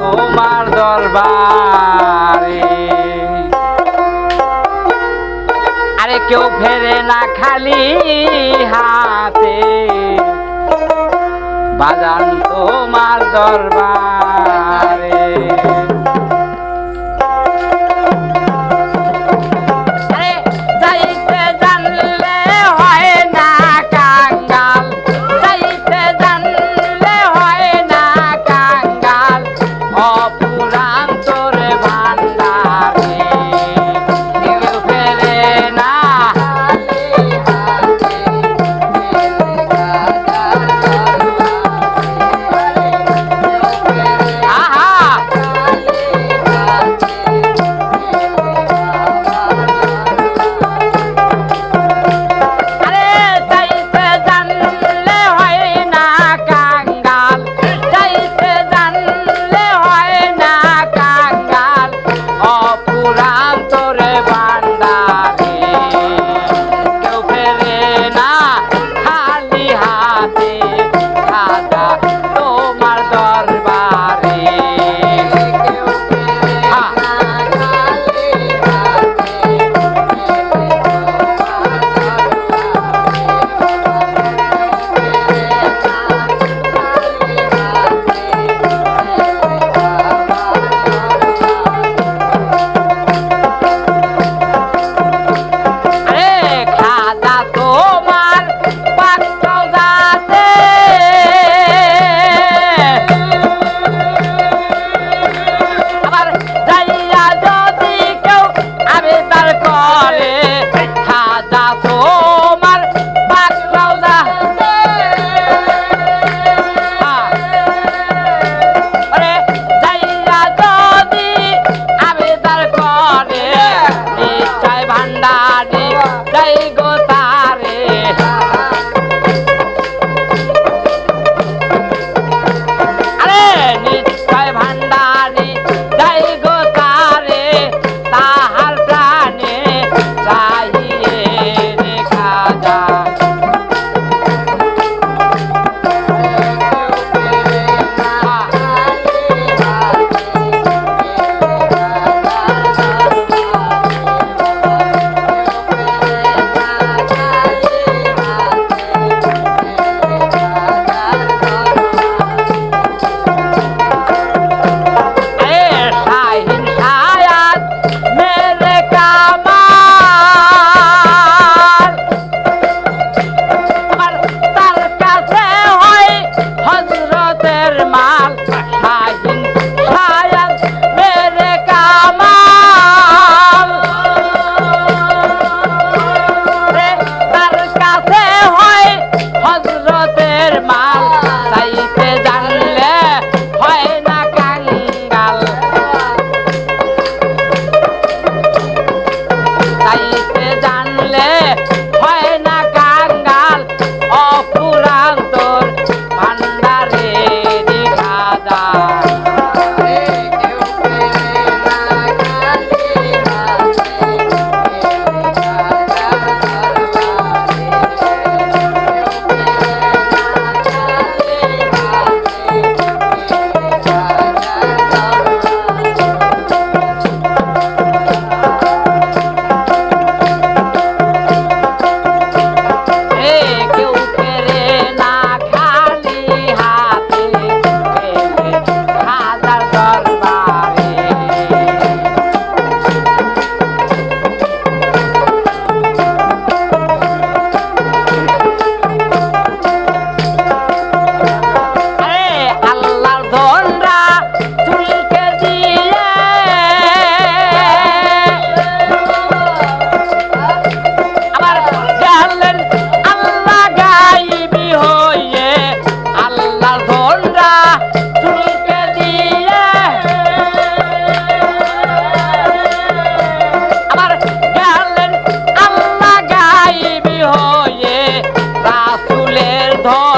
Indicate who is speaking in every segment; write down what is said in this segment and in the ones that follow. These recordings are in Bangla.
Speaker 1: তোমার দরবারে। আরে কেউ ফেরে না খালি হাতে। বাজান তোমার দরবারে।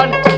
Speaker 1: জীবন